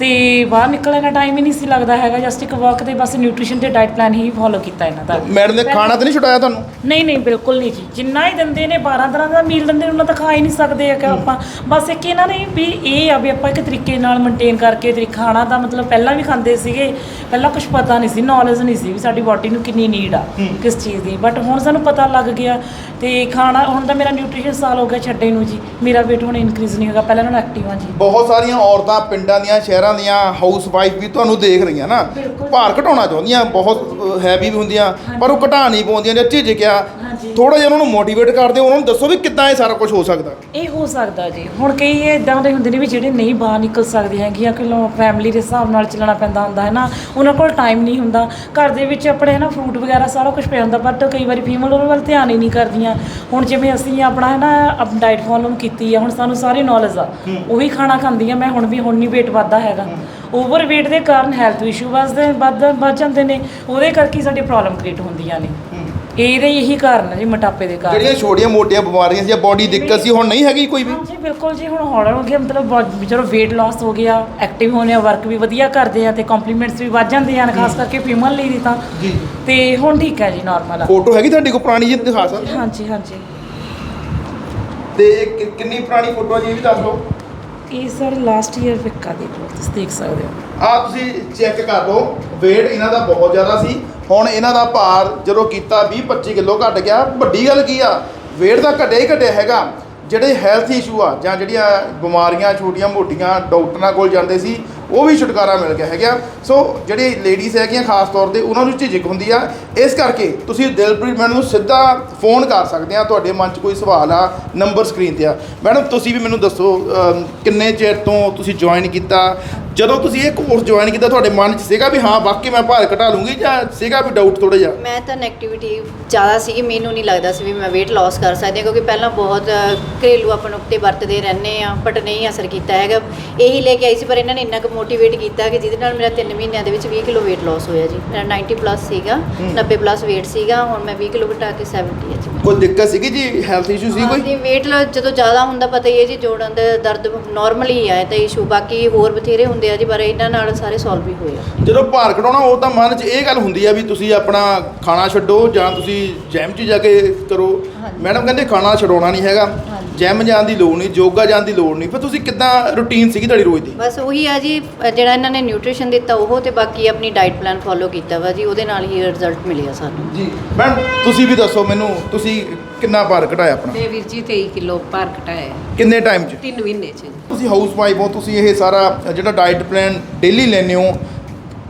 ਤੇ ਬਾਹਰ ਨਿਕਲਣ ਦਾ ਟਾਈਮ ਹੀ ਨਹੀਂ ਸੀ ਲੱਗਦਾ ਹੈਗਾ ਜਸਟ ਇੱਕ ਵਾਕ ਤੇ ਬਸ ਨਿਊਟ੍ਰੀਸ਼ਨ ਤੇ ਡਾਈਟ ਪਲਾਨ ਹੀ ਫੋਲੋ ਕੀਤਾ ਇਹਨਾਂ ਦਾ। ਮੈਡਮ ਨੇ ਖਾਣਾ ਤਾਂ ਨਹੀਂ ਛੁਡਾਇਆ ਤੁਹਾਨੂੰ? ਨਹੀਂ ਨਹੀਂ ਬਿਲਕੁਲ ਨਹੀਂ ਜੀ। ਜਿੰਨਾ ਹੀ ਦਿੰਦੇ ਨੇ 12 ਤਰ੍ਹਾਂ ਦਾ ਮੀਲ ਦਿੰਦੇ ਨੇ ਉਹਨਾਂ ਤਾਂ ਖਾ ਹੀ ਨਹੀਂ ਸਕਦੇ ਆ ਕਿ ਆਪਾਂ। ਬਸ ਇੱਕ ਇਹਨਾਂ ਨੇ ਵੀ ਇਹ ਆ ਵੀ ਆਪਾਂ ਇੱਕ ਤਰੀਕੇ ਨਾਲ ਮੇਨਟੇਨ ਕਰਕੇ ਤਰੀਕਾ ਖਾਣਾ ਦਾ ਮਤਲਬ ਪਹਿਲਾਂ ਵੀ ਖਾਂਦੇ ਸੀਗੇ ਪਹਿਲਾਂ ਕੁਝ ਪਤਾ ਨਹੀਂ ਸੀ ਨੌਲੇਜ ਨਹੀਂ ਸੀ ਵੀ ਸਾਡੀ ਬਾਡੀ ਨੂੰ ਕਿੰਨੀ ਨੀਡ ਆ ਕਿਸ ਚੀਜ਼ ਦੀ। ਬਟ ਹੁਣ ਸਾਨੂੰ ਪਤਾ ਲੱਗ ਗਿਆ ਤੇ ਖਾਣਾ ਹੁਣ ਤਾਂ ਮੇਰਾ ਨਿਊਟ੍ਰੀਸ਼ਨ ਸਾਲ ਹੋ ਗਿਆ ਛੱਡੇ ਨੂੰ ਜੀ। ਮੇਰਾ weight ਹੁਣ ਇਨਕਰੀਜ਼ ਨਹੀਂ ਹੋਗਾ ਪਹਿਲਾਂ ਨਾਲੋਂ ਐਕਟਿਵ ਆ ਜੀ। ਬਹੁਤ ਸਾਰੀਆਂ ਔਰਤਾਂ ਪਿੰਡਾਂ ਦੀਆਂ ਸ਼ਹਿਰਾਂ ਦੀਆਂ ਹਾਊਸ ਵਾਈਫ ਵੀ ਤੁਹਾਨੂੰ ਦੇਖ ਰਹੀਆਂ ਨਾ ਬਿਲਕੁਲ। ਭਾਰ ਘਟਾਉਣਾ ਚਾਹੁੰਦੀਆਂ ਬਹੁਤ ਹੈਵੀ ਵੀ ਹੁੰਦੀਆਂ ਪਰ ਉਹ ਘਟਾ ਨਹੀਂ ਪਾਉਂਦੀਆਂ ਜਾਂ ਝਿਜਕਿਆ। ਥੋੜਾ ਜਿਹਾ ਉਹਨਾਂ ਨੂੰ ਮੋਟੀਵੇਟ ਕਰਦੇ ਹੋ ਉਹਨਾਂ ਨੂੰ ਦੱਸੋ ਵੀ ਕਿੱਦਾਂ ਇਹ ਸਾਰਾ ਕੁਝ ਹੋ ਸਕਦਾ। ਇਹ ਹੋ ਸਕਦਾ ਜੀ। ਹੁਣ ਕਈ ਇਦਾਂ ਦੇ ਹੁੰਦੇ ਨੇ ਵੀ ਜਿਹੜੇ ਨਹੀਂ ਬਾਹਰ ਨਿਕਲ ਸਕਦੇ ਹੈਗੇ ਕਿ ਲੋ ਫੈਮਿਲੀ ਦੇ ਹਿਸਾਬ ਨਾਲ ਚੱਲਣਾ ਪੈਂਦਾ ਹੁੰਦਾ ਹੈ ਨਾ? ਉਹਨਾਂ ਕੋਲ ਟਾਈਮ ਨਹੀਂ ਹੁੰਦਾ। ਘਰ ਦੇ ਵਿੱਚ ਆਪਣੇ ਹੈ ਨਾ ਫਰੂਟ ਵਗੈਰਾ ਸਾਰਾ ਕੁਝ ਪਿਆ ਹੁੰਦਾ ਬਟ ਕਈ ਵਾਰੀ ਫੀਮੇਲ ਉਹਨਾਂ ਵੱਲ ਧਿਆਨ ਹੀ ਨਹੀਂ ਕਰਦੀਆਂ। ਹੁਣ ਜਿਵੇਂ ਅਸੀਂ ਆਪਣਾ ਹੈ ਨਾ ਡਾਈਟ ਫੋਲੋ ਕੀਤੀ ਆ ਹੁਣ ਸਾਨੂੰ ਸਾਰੀ ਨੌਲੇਜ ਆ। ਉਹੀ ਖਾਣਾ ਖਾਂਦੀ ਆ ਮੈਂ ਹੁਣ ਵੀ ਹੁਣ ਨਹੀਂ weight ਵੱਧਦਾ ਹੈਗਾ। ਓਵਰ weight ਦੇ ਕਾਰਨ ਹੈਲਥ ਇਸ਼ੂ ਵੱਧਦੇ ਵੱਧ ਵੱਧ ਜਾਂਦੇ ਨੇ। ਉਹਦੇ ਕਰਕੇ ਸਾਡੀ ਪ੍ਰੋਬਲਮ ਕ੍ਰੀਏਟ ਹੁੰਦੀਆਂ ਨੇ। ਇਹਦੇ ਇਹੀ ਕਾਰਨ ਜੀ ਮੋਟਾਪੇ ਦੇ ਕਾਰਨ। ਜਿਹੜੀਆਂ ਛੋਟੀਆਂ ਮੋਟੀਆਂ ਬਿਮਾਰੀਆਂ ਸੀ ਜਾਂ ਬੋਡੀ ਦਿੱਕਤ ਸੀ ਹੁਣ ਨਹੀਂ ਹੈਗੀ ਕੋਈ ਵੀ? ਹਾਂਜੀ ਬਿਲਕੁਲ ਜੀ ਹੁਣ ਹੌਲਾ ਹੋ ਗਿਆ ਮਤਲਬ ਬਹੁਤ- ਚਲੋ weight loss ਹੋ ਗਿਆ ਐਕਟਿਵ ਹੋਣੇ ਆ ਵਰਕ ਵੀ ਵਧੀਆ ਕਰਦੇ ਆ ਤੇ ਕੰਪਲੀਮੈਂਟਸ ਵੀ ਵੱਧ ਜਾਂਦੇ ਹਨ ਖਾਸ ਕਰਕੇ ਫੀਮੇਲ ਲਈ ਦੀ ਤਾਂ। ਜੀ। ਤੇ ਹੁਣ ਠੀਕ ਹੈ ਜੀ ਨਾਰਮਲ ਆ। ਫੋਟੋ ਹੈਗੀ ਤੁਹਾਡੀ ਕੋਲ ਪੁਰਾਣੀ ਜੀ ਦਿਖਾ ਸਕਦੇ ਹੋ? ਹਾਂਜੀ ਹਾਂਜੀ। ਤੇ ਇਹ ਕਿ- ਕਿੰਨੀ ਪੁਰਾਣੀ ਫੋਟੋ ਜੀ ਇਹ ਵੀ ਦੱਸ ਦਿਓ। ਇਹ ਸਰ ਲਾਸਟ ਈਅਰ ਫਿੱਕਾ ਦੇਖ ਲਓ ਤੁਸੀਂ ਦੇਖ ਸਕਦੇ ਹੋ। ਆ ਤੁਸੀਂ ਚੈੱਕ ਕਰ ਲਓ, weight ਇਹਨਾਂ ਦਾ ਬਹੁਤ ਜ਼ਿਆਦਾ ਸੀ। ਹੁਣ ਇਹਨਾਂ ਦਾ ਭਾਰ ਜਦੋਂ ਕੀਤਾ 20 25 ਕਿਲੋ ਘਟ ਗਿਆ, ਵੱਡੀ ਗੱਲ ਕੀ ਆ? weight ਤਾਂ ਘਟਿਆ ਹੀ ਘਟਿਆ ਹੈਗਾ। ਜਿਹੜੇ ਹੈਲਥ ਇਸ਼ੂ ਆ, ਜਾਂ ਜਿਹੜੀਆਂ ਬਿਮਾਰੀਆਂ, ਛੋਟੀਆਂ ਮੋਟੀਆਂ ਡਾਕਟਰਾਂ ਕੋਲ ਜਾਂਦੇ ਸੀ, ਉਹ ਵੀ ਛੁਟਕਾਰਾ ਮਿਲ ਗਿਆ ਹੈਗਾ। ਸੋ ਜਿਹੜੇ ਲੇਡੀਜ਼ ਹੈਗੀਆਂ ਖਾਸ ਤੌਰ ਤੇ, ਉਹਨਾਂ ਨੂੰ ਝਿਜਕ ਹੁੰਦੀ ਆ। ਇਸ ਕਰਕੇ ਤੁਸੀਂ ਦਿਲਪ੍ਰੀਤ ਮੈਡਮ ਨੂੰ ਸਿੱਧਾ ਫੋਨ ਕਰ ਸਕਦੇ ਆ, ਤੁਹਾਡੇ ਮਨ 'ਚ ਕੋਈ ਸਵਾਲ ਆ ਨੰਬਰ ਸਕਰੀਨ ਤੇ ਆ। ਮੈਡਮ, ਤੁਸੀਂ ਵੀ ਮੈਨੂੰ ਦੱਸੋ ਕਿੰਨੇ ਚਿਰ ਤੋਂ ਤੁਸੀਂ ਜੁਆਇਨ ਕੀਤਾ? ਜਦੋਂ ਤੁਸੀਂ ਇਹ ਕੋਰਸ ਜੁਆਇਨ ਕੀਤਾ ਤੁਹਾਡੇ ਮਨ 'ਚ ਸੀਗਾ ਵੀ ਹਾਂ ਵਾਕਈ ਮੈਂ ਭਾਰ ਘਟਾ ਲੂੰਗੀ ਜਾਂ ਸੀਗਾ ਵੀ ਡਾਊਟ ਥੋੜਾ ਜਿਹਾ? ਮੈਂ ਤਾਂ ਨੈਗੇਟਿਵਿਟੀ ਜ਼ਿਆਦਾ ਸੀ ਮੈਨੂੰ ਨਹੀਂ ਲੱਗਦਾ ਸੀ ਵੀ ਮੈਂ weight loss ਕਰ ਸਕਦੀ ਹਾਂ ਕਿਉਂਕਿ ਪਹਿਲਾਂ ਬਹੁਤ ਘਰੇਲੂ ਆਪਾਂ ਨੁਕਤੇ ਵਰਤਦੇ ਰਹਿੰਦੇ ਆ ਬਟ ਨਹੀਂ ਅਸਰ ਕੀਤਾ ਹੈਗਾ। ਇਹੀ ਲੈ ਕੇ ਆਈ ਸੀ ਪਰ ਇਹਨਾਂ ਨੇ ਇੰਨਾ ਕੁ ਮੋਟੀਵੇਟ ਕੀਤਾ ਕਿ ਜਿਹਦੇ ਨਾਲ ਮੇਰਾ 3 ਮਹੀਨਿਆਂ ਦੇ ਵਿੱਚ 20 ਕਿਲੋ weight loss ਹੋਇਆ ਜੀ। ਮੇਰਾ 90 ਪਲੱਸ ਸੀਗਾ 90 ਪਲੱਸ weight ਸੀਗਾ ਹੁਣ ਮੈਂ 20 ਕਿਲੋ ਘਟਾ ਕੇ 70 ਹੈ ਜੀ। ਕੋਈ ਦਿੱਕਤ ਸੀਗੀ ਜੀ? ਹੈਲਥ ਇਸ਼ੂ ਸੀ ਕੋਈ? ਹਾਂਜੀ weight ਜਦੋਂ ਜ਼ਿਆਦਾ ਹੁੰਦਾ ਪਤਾ ਹੀ ਹੈ ਜੀ ਜੋੜਾਂ ਦਾ ਦਰਦ ਨਾਰਮਲੀ ਆਇਆ ਤਾਂ ਇਸ਼ੂ ਬਾਕੀ ਹੋਰ ਬਥੇਰੇ ਹੁੰਦੇ ਆ ਜੀ ਪਰ ਇਹਨਾਂ ਨਾਲ ਸਾਰੇ ਸੋਲਵ ਵੀ ਹੋਏ ਆ ਜਦੋਂ ਭਾਰ ਘਟਾਉਣਾ ਉਹ ਤਾਂ ਮਨ 'ਚ ਇਹ ਗੱਲ ਹੁੰਦੀ ਆ ਵੀ ਤੁਸੀਂ ਆਪਣਾ ਖਾਣਾ ਛੱਡੋ ਜਾਂ ਤੁਸੀਂ ਜਿਮ 'ਚ ਜਾ ਕੇ ਕਰੋ। ਮੈਡਮ ਕਹਿੰਦੇ ਖਾਣਾ ਛਡਾਉਣਾ ਨਹੀਂ ਹੈਗਾ। ਜਿਮ ਜਾਣ ਦੀ ਲੋੜ ਨਹੀਂ ਯੋਗਾ ਜਾਣ ਦੀ ਲੋੜ ਨਹੀਂ। ਫਿਰ ਤੁਸੀਂ ਕਿੱਦਾਂ ਰੁਟੀਨ ਸੀਗੀ ਤੁਹਾਡੀ ਰੋਜ਼ ਦੀ? ਬਸ ਉਹੀ ਆ ਜੀ ਅ, ਜਿਹੜਾ ਇਹਨਾਂ ਨੇ ਨਿਊਟ੍ਰੀਸ਼ਨ ਦਿੱਤਾ ਉਹ ਤੇ ਬਾਕੀ ਆਪਣੀ ਡਾਈਟ ਪਲਾਨ ਫੋਲੋ ਕੀਤਾ ਵਾ ਜੀ ਉਹਦੇ ਨਾਲ ਹੀ ਰਿਜ਼ਲਟ ਮਿਲਿਆ ਸਾਨੂੰ। ਜੀ। ਮੈਡਮ ਤੁਸੀਂ ਵੀ ਦੱਸੋ ਮੈਨੂੰ ਤੁਸੀਂ ਕਿੰਨਾ ਭਾਰ ਘਟਾਇਆ ਆਪਣਾ? ਤੇ ਵੀਰ ਜੀ 23 ਕਿਲੋ ਭਾਰ ਘਟਾਇਆ ਹੈ। ਕਿੰਨੇ ਟਾਈਮ 'ਚ? 3 ਮਹੀਨੇ ਚ। ਤੁਸੀਂ ਹਾਊਸ ਵਾਈਫ ਹੋ ਤੁਸੀਂ ਇਹ ਸਾਰਾ ਜਿਹੜਾ ਡਾਈਟ ਪਲਾਨ ਡੇਲੀ ਲੈਂਦੇ ਹੋ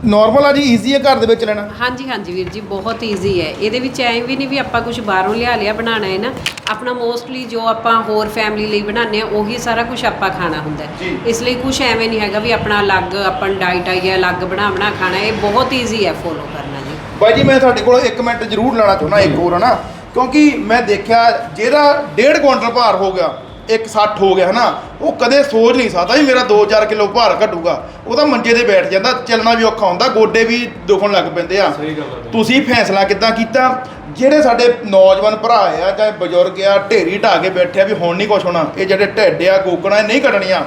ਨਾਰਮਲ ਆ ਜੀ ਈਜ਼ੀ ਹੈ ਘਰ ਦੇ ਵਿੱਚ ਲੈਣਾ? ਹਾਂਜੀ ਹਾਂਜੀ ਵੀਰ ਜੀ ਬਹੁਤ ਈਜ਼ੀ ਹੈ। ਇਹਦੇ ਵਿੱਚ ਐਂ ਵੀ ਨਹੀਂ ਵੀ ਆਪਾਂ ਕੁਝ ਬਾਹਰੋਂ ਲਿਆ ਲਿਆ ਬਣਾਉਣਾ ਹੈ ਨਾ। ਆਪਣਾ ਮੋਸਟਲੀ ਜੋ ਆਪਾਂ ਹੋਰ ਫੈਮਿਲੀ ਲਈ ਬਣਾਉਂਦੇ ਆ ਉਹੀ ਸਾਰਾ ਕੁਝ ਆਪਾਂ ਖਾਣਾ ਹੁੰਦਾ ਹੈ। ਇਸ ਲਈ ਕੁਝ ਐਵੇਂ ਨਹੀਂ ਹੈਗਾ ਵੀ ਆਪਣਾ ਅਲੱਗ ਆਪਾਂ ਡਾਈਟ ਆਈ ਹੈ ਅਲੱਗ ਬਣਾ ਬਣਾ ਖਾਣਾ ਇਹ ਬਹੁਤ ਈਜ਼ੀ ਹੈ ਫੋਲੋ ਕਰਨਾ ਜੀ। ਬਾਈ ਜੀ ਮੈਂ ਤੁਹਾਡੇ ਕੋਲ 1 ਮਿੰਟ ਜ਼ਰੂਰ ਲੈਣਾ ਚਾਹੁੰਦਾ ਇੱਕ ਹੋਰ ਹਨਾ। ਕਿਉਂਕਿ ਮੈਂ ਦੇਖਿਆ ਜਿਹੜਾ 1.5 ਕੁਇੰਟਲ ਭਾਰ ਹੋ ਗਿਆ 160 ਹੋ ਗਿਆ ਹਨਾ ਉਹ ਕਦੇ ਸੋਚ ਨਹੀਂ ਸਕਦਾ ਵੀ ਮੇਰਾ 2-4 ਕਿਲੋ ਭਾਰ ਘਟੂਗਾ। ਉਹ ਤਾਂ ਮੰਜੇ ਤੇ ਬੈਠ ਜਾਂਦਾ ਚੱਲਣਾ ਵੀ ਔਖਾ ਹੁੰਦਾ ਗੋਡੇ ਵੀ ਦੁਖਣ ਲੱਗ ਪੈਂਦੇ ਆ। ਸਹੀ ਗੱਲ ਹੈ ਤੁਸੀਂ ਫੈਸਲਾ ਕਿੱਦਾਂ ਕੀਤਾ? ਜਿਹੜੇ ਸਾਡੇ ਨੌਜਵਾਨ ਭਰਾ ਆ ਚਾਹੇ ਬਜ਼ੁਰਗ ਆ ਢੇਰੀ ਢਾ ਕੇ ਬੈਠੇ ਆ ਵੀ ਹੁਣ ਨਹੀਂ ਕੁਛ ਹੋਣਾ ਇਹ ਜਿਹੜੇ ਢਿੱਡ ਆ ਗੋਕਣਾ ਇਹ ਨਹੀਂ ਕੱਢਣੀਆਂ।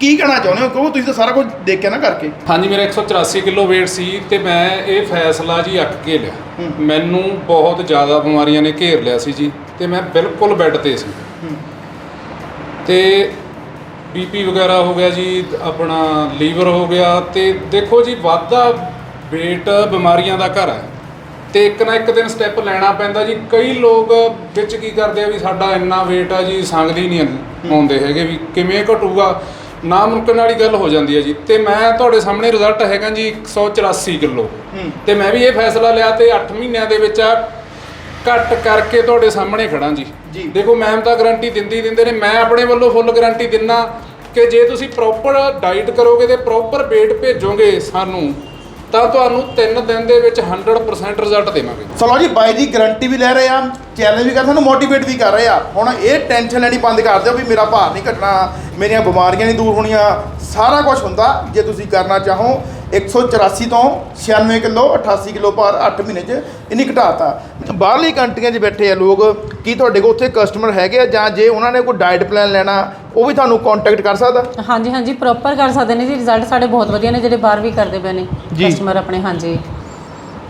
ਕੀ ਕਹਿਣਾ ਚਾਹੁੰਦੇ ਹੋ? ਕਿਉਂਕਿ ਤੁਸੀਂ ਤਾਂ ਸਾਰਾ ਕੁਝ ਦੇਖਿਆ ਨਾ ਕਰਕੇ? ਹਾਂਜੀ ਮੇਰਾ 184 ਕਿਲੋ weight ਸੀ ਤੇ ਮੈਂ ਇਹ ਫੈਸਲਾ ਜੀ ਅੱਕ ਕੇ ਲਿਆ। ਮੈਨੂੰ ਬਹੁਤ ਜ਼ਿਆਦਾ ਬਿਮਾਰੀਆਂ ਨੇ ਘੇਰ ਲਿਆ ਸੀ ਜੀ ਤੇ ਮੈਂ ਬਿਲਕੁਲ ਬੈੱਡ ਤੇ ਸੀ। ਤੇ ਬੀਪੀ ਵਗੈਰਾ ਹੋ ਗਿਆ ਜੀ ਆਪਣਾ ਲੀਵਰ ਹੋ ਗਿਆ ਤੇ ਦੇਖੋ ਜੀ ਵਾਧਾ weight ਬਿਮਾਰੀਆਂ ਦਾ ਘਰ ਹੈ। ਤੇ ਇੱਕ ਨਾ ਇੱਕ ਦਿਨ ਸਟੈਪ ਲੈਣਾ ਪੈਂਦਾ ਜੀ। ਕਈ ਲੋਕ ਵਿੱਚ ਕੀ ਕਰਦੇ ਆ ਵੀ ਸਾਡਾ ਇੰਨਾ weight ਆ ਜੀ ਸੰਗਦੀ ਨਹੀਂ ਆਉਂਦੇ ਹੈਗੇ ਵੀ ਕਿਵੇਂ ਘਟੂਗਾ। ਨਾਮੁਮਕਿਨ ਵਾਲੀ ਗੱਲ ਹੋ ਜਾਂਦੀ ਹੈ ਜੀ। ਤੇ ਮੈਂ ਤੁਹਾਡੇ ਸਾਹਮਣੇ ਰਿਜ਼ਲਟ ਹੈਗਾ ਜੀ 184 ਕਿਲੋ। ਤੇ ਮੈਂ ਵੀ ਇਹ ਫੈਸਲਾ ਲਿਆ ਤੇ 8 ਮਹੀਨਿਆਂ ਦੇ ਵਿੱਚ ਆ ਘੱਟ ਕਰਕੇ ਤੁਹਾਡੇ ਸਾਹਮਣੇ ਖੜਾ ਜੀ। ਜੀ। ਦੇਖੋ ਮੈਮ ਤਾਂ ਗਾਰੰਟੀ ਦਿੰਦੀ ਦਿੰਦੇ ਨੇ। ਮੈਂ ਆਪਣੇ ਵੱਲੋਂ ਫੁੱਲ ਗਾਰੰਟੀ ਦਿੰਨਾ ਕਿ ਜੇ ਤੁਸੀਂ ਪ੍ਰੋਪਰ ਡਾਈਟ ਕਰੋਗੇ ਤੇ ਪ੍ਰੋਪਰ weight ਭੇਜੋਗੇ ਸਾਨੂੰ ਤਾਂ ਤੁਹਾਨੂੰ 3 ਦਿਨ ਦੇ ਵਿੱਚ 100% ਰਿਜ਼ਲਟ ਦੇਵਾਂਗੇ। ਚਲੋ ਜੀ ਬਾਈ ਜੀ ਗਾਰੰਟੀ ਵੀ ਲੈ ਰਹੇ ਆ। ਚੈਲੰਜ ਵੀ ਕਰ ਸਾਨੂੰ ਮੋਟੀਵੇਟ ਵੀ ਕਰ ਰਹੇ ਆ। ਹੁਣ ਇਹ ਟੈਨਸ਼ਨ ਲੈਣੀ ਬੰਦ ਕਰ ਦਿਓ ਵੀ ਮੇਰਾ ਭਾਰ ਨਹੀਂ ਘਟਣਾ ਮੇਰੀਆਂ ਬਿਮਾਰੀਆਂ ਨਹੀਂ ਦੂਰ ਹੋਣੀਆਂ। ਸਾਰਾ ਕੁਝ ਹੁੰਦਾ ਜੇ ਤੁਸੀਂ ਕਰਨਾ ਚਾਹੋ 184 ਤੋਂ 96 ਕਿਲੋ 88 ਕਿਲੋ ਭਾਰ 8 ਮਹੀਨੇ 'ਚ ਇਨੀ ਘਟਾਤਾ ਬਾਹਰਲੀ ਕੰਟਰੀਆਂ 'ਚ ਬੈਠੇ ਆ ਲੋਕ ਕੀ ਤੁਹਾਡੇ ਕੋਲ ਉੱਥੇ ਕਸਟਮਰ ਹੈਗੇ ਆ ਜਾਂ ਜੇ ਉਹਨਾਂ ਨੇ ਕੋਈ ਡਾਈਟ ਪਲਾਨ ਲੈਣਾ ਉਹ ਵੀ ਤੁਹਾਨੂੰ ਕੰਟੈਕਟ ਕਰ ਸਕਦਾ? ਹਾਂਜੀ ਹਾਂਜੀ ਪ੍ਰੋਪਰ ਕਰ ਸਕਦੇ ਨੇ ਜੀ। ਰਿਜ਼ਲਟ ਸਾਡੇ ਬਹੁਤ ਵਧੀਆ ਨੇ ਜਿਹੜੇ ਬਾਹਰ ਵੀ ਕਰਦੇ ਪਏ ਨੇ। ਕਸਟਮਰ ਆਪਣੇ ਹਾਂਜੀ।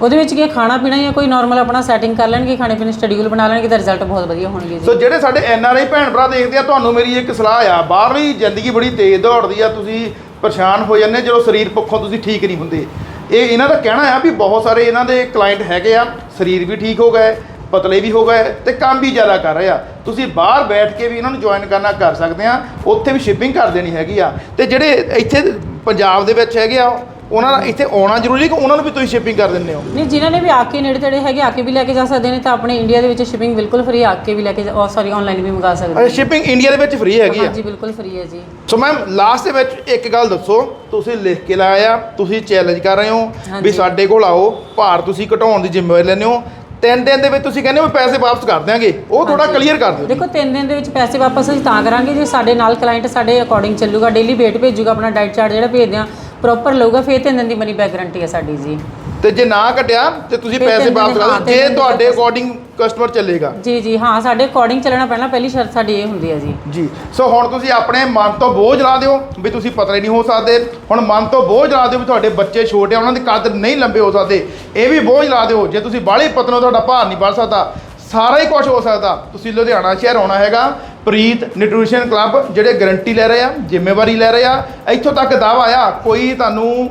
ਉਹਦੇ ਵਿੱਚ ਕੀ ਖਾਣਾ ਪੀਣਾ ਜਾਂ ਕੋਈ ਨਾਰਮਲ ਆਪਣਾ ਸੈਟਿੰਗ ਕਰ ਲੈਣਗੇ ਖਾਣੇ ਪੀਣੇ ਸ਼ਡਿਊਲ ਬਣਾ ਲੈਣਗੇ ਤਾਂ ਰਿਜ਼ਲਟ ਬਹੁਤ ਵਧੀਆ ਹੋਣਗੇ ਜੀ। ਸੋ ਜਿਹੜੇ ਸਾਡੇ ਐਨ ਆਰ ਆਈ ਭੈਣ ਭਰਾ ਦੇਖਦੇ ਆ ਤੁਹਾਨੂੰ ਮੇਰੀ ਇੱਕ ਸਲਾਹ ਆ। ਬਾਹਰਲੀ ਜ਼ਿੰਦਗੀ ਬੜੀ ਤੇਜ਼ ਦੌੜਦੀ ਆ ਤੁਸੀਂ ਪਰੇਸ਼ਾਨ ਹੋ ਜਾਂਦੇ ਜਦੋਂ ਸਰੀਰ ਪੱਖੋਂ ਤੁਸੀਂ ਠੀਕ ਨਹੀਂ ਹੁੰਦੇ। ਇਹ ਇਹਨਾਂ ਦਾ ਕਹਿਣਾ ਆ ਵੀ ਬਹੁਤ ਸਾਰੇ ਇਹਨਾਂ ਦੇ ਕਲਾਇੰਟ ਹੈਗੇ ਆ, ਸਰੀਰ ਵੀ ਠੀਕ ਹੋ ਗਏ ਪਤਲੇ ਵੀ ਹੋ ਗਏ ਤੇ ਕੰਮ ਵੀ ਜ਼ਿਆਦਾ ਕਰ ਰਹੇ ਆ। ਤੁਸੀਂ ਬਾਹਰ ਬੈਠ ਕੇ ਵੀ ਇਹਨਾਂ ਨੂੰ ਜੁਆਇਨ ਕਰਨਾ ਕਰ ਸਕਦੇ ਆ, ਉੱਥੇ ਵੀ ਸ਼ਿਪਿੰਗ ਕਰ ਦੇਣੀ ਹੈਗੀ ਆ। ਤੇ ਜਿਹੜੇ ਇੱਥੇ ਪੰਜਾਬ ਦੇ ਵਿੱਚ ਹੈਗੇ ਆ ਉਹਨਾਂ ਦਾ ਇੱਥੇ ਆਉਣਾ ਜ਼ਰੂਰੀ ਕਿ ਉਹਨਾਂ ਨੂੰ ਵੀ ਤੁਸੀਂ ਸ਼ਿਪਿੰਗ ਕਰ ਦਿੰਦੇ ਹੋ ਨਹੀਂ ਜਿਨ੍ਹਾਂ ਨੇ ਵੀ ਆ ਕੇ ਨੇੜੇ ਤੇੜੇ ਹੈਗੇ ਆ ਕੇ ਵੀ ਲੈ ਕੇ ਜਾ ਸਕਦੇ ਨੇ ਤਾਂ ਆਪਣੇ ਇੰਡੀਆ ਦੇ ਵਿੱਚ ਸ਼ਿਪਿੰਗ ਬਿਲਕੁਲ ਫ੍ਰੀ ਆ ਕੇ ਵੀ ਲੈ ਕੇ ਜਾ ਸੌਰੀ ਆਨਲਾਈਨ ਵੀ ਮੰਗਾ ਸਕਦੇ ਸ਼ਿਪਿੰਗ ਇੰਡੀਆ ਦੇ ਵਿੱਚ ਫ੍ਰੀ ਹੈਗੀ ਆ ਹਾਂਜੀ ਬਿਲਕੁਲ ਫ੍ਰੀ ਹੈ ਜੀ ਸੋ ਮੈਮ ਲਾਸਟ ਦੇ ਵਿੱਚ ਇੱਕ ਗੱਲ ਦੱਸੋ ਤੁਸੀਂ ਲਿਖ ਕੇ ਲਾਇਆ ਤੁਸੀਂ ਚੈਲੰਜ ਕਰ ਰਹੇ ਹੋ ਵੀ ਹਾਂਜੀ। ਸਾਡੇ ਕੋਲ ਆਓ ਭਾਰ ਤੁਸੀਂ ਘਟਾਉਣ ਦੀ ਜ਼ਿੰਮੇਵਾਰੀ ਲੈਂਦੇ ਹੋ ਤਿੰਨ ਦਿਨ ਦੇ ਵਿੱਚ ਤੁਸੀਂ ਕਹਿੰਦੇ ਹੋ ਵੀ ਪੈਸੇ ਵਾਪਸ ਕਰ ਦਿਆਂਗੇ ਉਹ ਥੋੜਾ ਹਾਂਜੀ। ਕਲੀਅਰ ਕਰ ਦਿਓ। ਦੇਖੋ 3 ਦਿਨ ਦੇ ਵਿੱਚ ਪੈਸੇ ਵਾਪਸ ਅਸੀਂ ਤਾਂ ਕਰਾਂਗੇ ਜੇ ਸਾਡੇ ਨਾਲ ਕਲਾਇੰਟ ਸਾਡੇ ਅਕੋਰਡਿੰਗ ਚੱਲੂਗਾ ਡੇਲੀ ਵੇਟ ਭੇਜੂਗਾ ਆਪਣਾ ਡਾਈਟ ਚਾਰਟ ਜਿਹੜਾ ਭੇਜਦੇ ਆ ਪ੍ਰੋਪਰ ਲਊਗਾ ਫਿਰ 3 ਦਿਨ ਦੀ ਮਨੀ ਬੈਕ ਗਾਰੰਟੀ ਹੈ ਸਾਡੀ ਜੀ। ਤੇ ਜੇ ਨਾ ਘਟਿਆ ਤੇ ਤੁਸੀਂ ਫਿਰ ਪੈਸੇ ਤਿੰਨ ਦਿਨ ਵਾਪਸ ਕਰ ਹਾਂ, ਦਿਓ ਤਿੰਨ ਜੇ ਦਿਨ ਤੁਹਾਡੇ। ਅਕੋਰਡਿੰਗ ਕਸਟਮਰ ਚੱਲੇਗਾ। ਜੀ ਜੀ ਹਾਂ ਸਾਡੇ ਅਕੋਰਡਿੰਗ ਚੱਲਣਾ ਪੈਣਾ ਪਹਿਲੀ ਸ਼ਰਤ ਸਾਡੀ ਇਹ ਹੁੰਦੀ ਹੈ ਜੀ। ਜੀ ਸੋ ਹੁਣ ਤੁਸੀਂ ਆਪਣੇ ਮਨ ਤੋਂ ਬੋਝ ਲਾ ਦਿਓ ਵੀ ਤੁਸੀਂ ਪਤਲੇ ਨਹੀਂ ਹੋ ਸਕਦੇ। ਹੁਣ ਮਨ ਤੋਂ ਬੋਝ ਲਾ ਦਿਓ ਵੀ ਤੁਹਾਡੇ ਬੱਚੇ ਛੋਟੇ ਆ ਉਹਨਾਂ ਦੇ ਕੱਦ ਨਹੀਂ ਲੰਬੇ ਹੋ ਸਕਦੇ। ਇਹ ਵੀ ਬੋਝ ਲਾ ਦਿਓ ਜੇ ਤੁਸੀਂ ਬਾਹਲੇ ਪਤਲੇ ਹੋ ਤੁਹਾਡਾ ਭਾਰ ਨਹੀਂ ਵੱਧ ਸਕਦਾ। ਸਾਰਾ ਹੀ ਕੁਝ ਹੋ ਸਕਦਾ। ਤੁਸੀਂ ਲੁਧਿਆਣਾ ਸ਼ਹਿਰ ਆਉਣਾ ਹੈਗਾ ਪ੍ਰੀਤ ਨਿਊਟ੍ਰੀਸ਼ਨ ਕਲੱਬ ਜਿਹੜੇ ਗਾਰੰਟੀ ਲੈ ਰਹੇ ਆ, ਜ਼ਿੰਮੇਵਾਰੀ ਲੈ ਰਹੇ ਆ। ਇੱਥੋਂ ਤੱਕ ਦਾਵਾ ਆ, ਕੋਈ ਤੁਹਾਨੂੰ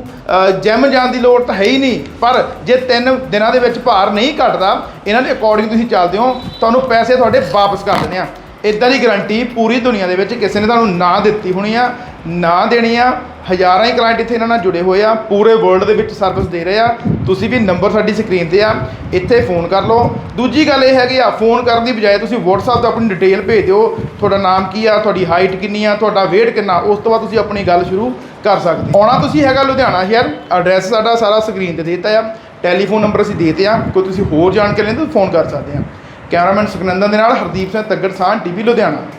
ਜਿਮ ਜਾਣ ਦੀ ਲੋੜ ਤਾਂ ਹੈ ਹੀ ਨਹੀਂ। ਪਰ ਜੇ ਤਿੰਨ ਦਿਨਾਂ ਦੇ ਵਿੱਚ ਭਾਰ ਨਹੀਂ ਘਟਦਾ, ਇਹਨਾਂ ਦੇ ਅਕੋਰਡਿੰਗ ਤੁਸੀਂ ਚੱਲਦੇ ਹੋ, ਤੁਹਾਨੂੰ ਪੈਸੇ ਤੁਹਾਡੇ ਵਾਪਸ ਕਰ ਦਿੰਦੇ ਆ। ਇਦਾਂ ਦੀ ਗਾਰੰਟੀ ਪੂਰੀ ਦੁਨੀਆ ਦੇ ਵਿੱਚ ਕਿਸੇ ਨੇ ਤੁਹਾਨੂੰ ਨਾ ਦਿੱਤੀ ਹੋਣੀ ਆ। ਨਾ ਦੇਣੀ ਆ। ਹਜ਼ਾਰਾਂ ਹੀ ਕਲਾਇੰਟ ਇੱਥੇ ਇਹਨਾਂ ਨਾਲ ਜੁੜੇ ਹੋਏ ਆ। ਪੂਰੇ ਵਰਲਡ ਦੇ ਵਿੱਚ ਸਰਵਿਸ ਦੇ ਰਹੇ ਆ। ਤੁਸੀਂ ਵੀ ਨੰਬਰ ਸਾਡੀ ਸਕਰੀਨ ਤੇ ਆ। ਇੱਥੇ ਫੋਨ ਕਰ ਲਓ। ਦੂਜੀ ਗੱਲ ਇਹ ਹੈਗੀ ਆ ਫੋਨ ਕਰਨ ਦੀ ਬਜਾਏ ਤੁਸੀਂ WhatsApp ਤੇ ਆਪਣੀ ਡਿਟੇਲ ਭੇਜ ਦਿਓ। ਤੁਹਾਡਾ ਨਾਮ ਕੀ ਆ, ਤੁਹਾਡੀ ਹਾਈਟ ਕਿੰਨੀ ਆ, ਤੁਹਾਡਾ weight ਕਿੰਨਾ, ਉਸ ਤੋਂ ਬਾਅਦ ਤੁਸੀਂ ਆਪਣੀ ਗੱਲ ਸ਼ੁਰੂ ਕਰ ਸਕਦੇ। ਆਉਣਾ ਤੁਸੀਂ ਹੈਗਾ ਲੁਧਿਆਣਾ ਸ਼ਹਿਰ। ਐਡਰੈਸ ਸਾਡਾ ਸਾਰਾ ਸਕਰੀਨ ਤੇ ਦੇ ਦਿੱਤਾ ਆ। ਟੈਲੀਫੋਨ ਨੰਬਰ ਅਸੀਂ ਦੇਤੇ ਆ। ਕੋਈ ਤੁਸੀਂ ਹੋਰ ਜਾਣਕਾਰੀ ਲੈਣੀ ਤਾਂ ਫੋਨ ਕਰ ਸਕਦੇ ਆ। ਕੈਮਰਾਮੈਨ ਸੁਖਨੰਦਨ ਦੇ ਨਾਲ ਹਰਦੀਪ ਸਿੰਘ ਤੱਗੜ ਸਾਹ ਟੀਵੀ ਲੁਧਿਆਣਾ।